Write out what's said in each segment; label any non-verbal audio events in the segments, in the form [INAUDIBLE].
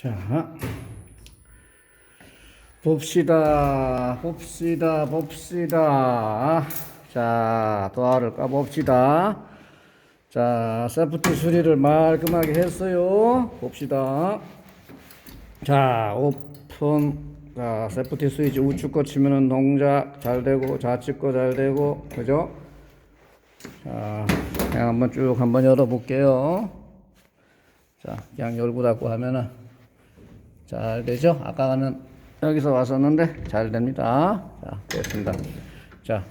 자, 봅시다, 봅시다, 봅시다. 자, 도화를 까봅시다. 자, 세프티 수리를 말끔하게 했어요. 봅시다. 자, 오픈. 자, 세프티 스위치 우측 거 치면은 동작 잘 되고, 좌측 거 잘 되고, 그죠? 자, 그냥 한번 쭉 한번 열어볼게요. 자, 그냥 열고 닫고 하면은 잘 되죠? 아까는 여기서 왔었는데 잘 됩니다. 자, 됐습니다. 자,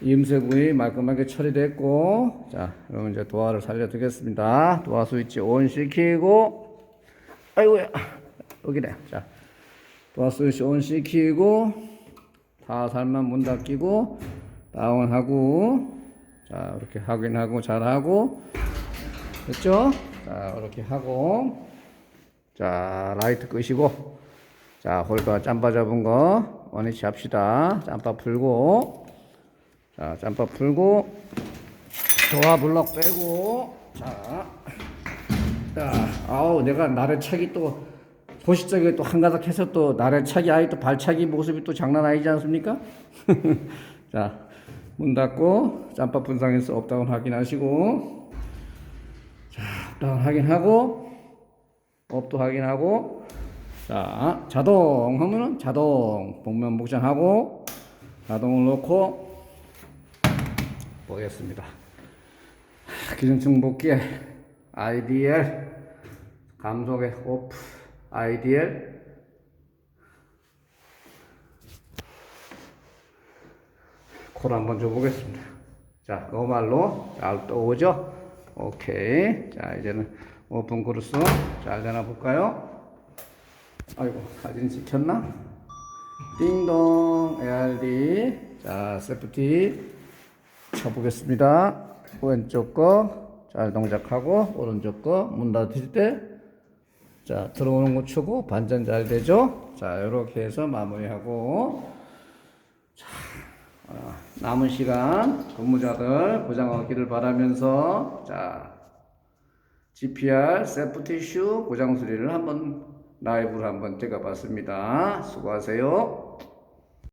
임세 부위 말끔하게 처리됐고, 자, 그럼 이제 도화를 살려두겠습니다. 도화 스위치 온 시키고, 아이고야, 여기네. 자, 도화 스위치 온 시키고, 다 살만 문 닫히고, 다운하고, 자, 이렇게 확인하고 잘하고, 됐죠? 자, 이렇게 하고, 자, 라이트 끄시고, 자, 홀바 짬바 잡은 거 원위치 합시다. 짬바 풀고, 자, 짬바 풀고, 도화 블럭 빼고, 자, 자, 아우, 내가 나를 차기 또, 도시적에 또 한가닥 해서 또 나를 차기, 아이 또 발차기 모습이 또 장난 아니지 않습니까? [LAUGHS] 자, 문 닫고, 짬바 분상에서 업다운 확인하시고, 자, 업다운 확인하고, 업도 확인하고, 자, 자동 하면은 자동 복면 복장하고 자동을 넣고 보겠습니다. [LAUGHS] 기준층 복귀에 IDL 감속의 오프 IDL 콜 한번 줘보겠습니다. 자, 노말로 잘 떠오죠? 오케이. 자, 이제는 오픈 크루스. 잘 되나 볼까요? 아이고 사진 찍혔나? 띵동 ARD 자 세프티 쳐보겠습니다. 왼쪽 거 잘 동작하고 오른쪽 거 문 닫힐 때자 들어오는 거 치고 반전 잘 되죠? 자 이렇게 해서 마무리하고. 자 어, 남은 시간 근무자들 고장하기를 바라면서 자 GPR 세프티슈 고장 수리를 한번 라이브로 한번 찍어봤습니다. 수고하세요.